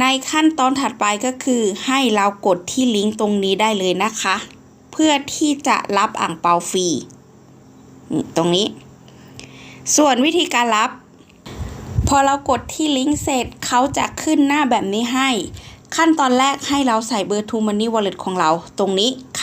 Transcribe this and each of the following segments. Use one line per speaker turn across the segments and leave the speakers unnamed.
ในขั้นตอนถัดไปก็คือ ให้เรากดที่ลิงก์ตรงนี้ได้เลยนะคะ เพื่อที่จะรับอ่างเปาฟรีตรงนี้ ส่วนวิธีการรับ พอเรากดที่ลิงก์เสร็จเขาจะขึ้นหน้าแบบนี้ให้ ขั้นตอนแรกให้เราใส่เบอร์ To Money Wallet ของเราตรงนี้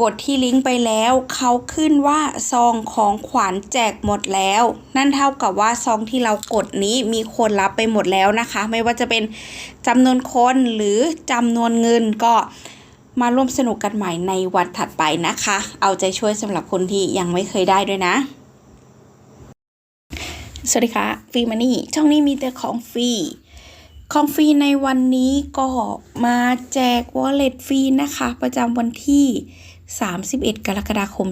กดที่ลิงก์ไปแล้ว เขาขึ้นว่าซองของขวัญแจกหมดแล้ว นั่นเท่ากับว่าซองที่เรากดนี้มีคนรับไปหมดแล้วนะคะ ไม่ว่าจะเป็นจำนวนคนหรือจำนวนเงินก็มาร่วมสนุกกันใหม่ในวันถัดไปนะคะ เอาใจช่วยสำหรับคนที่ยังไม่เคยได้ด้วยนะ สวัสดีค่ะฟรีมานี่ ช่องนี้มีแต่ของฟรี ของฟรีในวันนี้ก็มาแจก wallet ฟรีนะคะ ประจำวันที่ 31 กรกฎาคม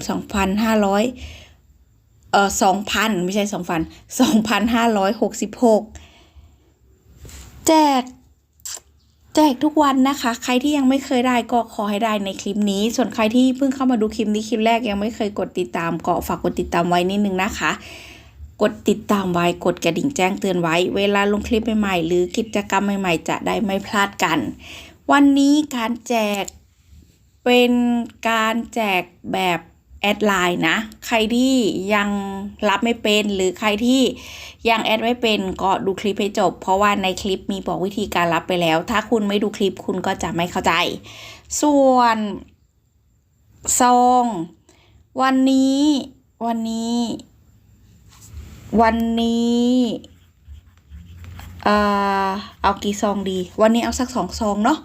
2500เอ่อ2,000 ไม่ใช่ 2,000 2,566 แจก แจกทุกวันนะคะ ใครที่ยังไม่เคยได้ก็ขอให้ได้ในคลิปนี้ ส่วนใครที่เพิ่งเข้ามาดูคลิปนี้คลิปแรกยังไม่เคยกดติดตามก็ฝากกดติดตามไว้นิดนึงนะคะกดติดตามไว้กดกระดิ่งแจ้งเตือนไว้ เวลาลงคลิปใหม่ๆ หรือกิจกรรมใหม่ๆ จะได้ไม่พลาดกัน วันนี้การแจก เป็นการแจกแบบแอดไลน์นะ ใครที่ยังรับไม่เป็นหรือใครที่ยังแอดไม่เป็นก็ดูคลิปให้จบ เพราะว่าในคลิปมีบอกวิธีการรับไปแล้ว ถ้าคุณไม่ดูคลิปคุณก็จะไม่เข้าใจ ส่วนซองวันนี้วันนี้ วันนี้เอ่อเอากี่ซองดี วันนี้เอาสักสองซองเนาะ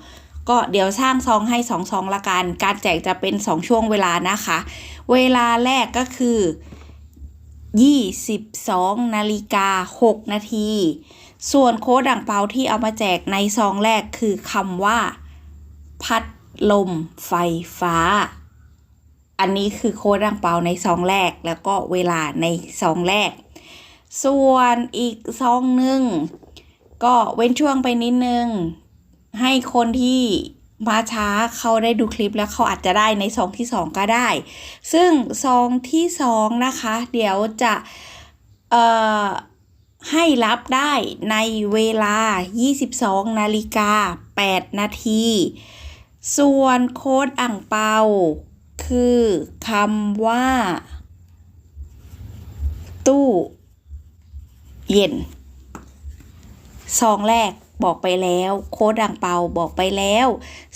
ก็เดี๋ยวสร้างซองให้สองซองละกัน การแจกจะเป็นสองช่วงเวลานะคะ เวลาแรกก็คือยี่สิบสองนาฬิกาหกนาที ส่วนโค้ดด่างเปาที่เอามาแจกในซองแรกคือคำว่า พัดลมไฟฟ้า อันนี้คือโค้ดด่างเปาในซองแรกแล้วก็เวลาในซองแรก ส่วนอีกซองหนึ่งก็เว้นช่วงไปนิดนึง ให้คนที่มาช้าเขาได้ดูคลิปแล้วเขาอาจจะได้ในซองที่สองก็ได้ ซึ่งซองที่สองนะคะ เดี๋ยวจะเอ่อให้รับได้ในเวลา 22 นาฬิกา 8 นาที ส่วนโค้ดอ่างเปา คือคำว่า ตู้ เย็นซองแรก บอกไปแล้ว โค้ดอ่างเปาบอกไปแล้ว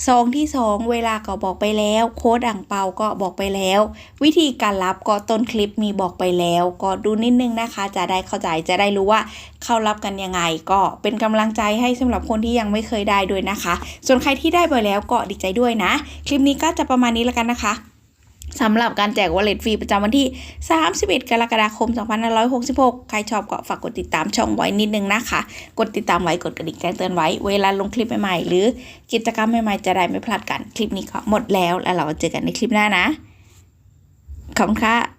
ซองที่สองเวลาก็บอกไปแล้ว โค้ดอ่างเปาก็บอกไปแล้ว วิธีการรับก็ต้นคลิปมีบอกไปแล้ว ก็ดูนิดนึงนะคะ จะได้เข้าใจจะได้รู้ว่าเข้ารับกันยังไง ก็เป็นกำลังใจให้สำหรับคนที่ยังไม่เคยได้ด้วยนะคะ ส่วนใครที่ได้ไปแล้วก็ดีใจด้วยนะ คลิปนี้ก็จะประมาณนี้แล้วกันนะคะ สำหรับการแจกวอลเล็ตฟรีประจำวันที่ 31 กรกฎาคม 2566 ใครชอบก็ฝากกดติดตามช่องไว้นิดนึงนะคะ กดติดตามไว้กดกระดิ่งแจ้งเตือนไว้ เวลาลงคลิปใหม่ๆ หรือกิจกรรมใหม่ๆ จะได้ไม่พลาดกัน คลิปนี้ก็หมดแล้ว แล้วเราเจอกันในคลิปหน้านะ ขอบคุณค่ะ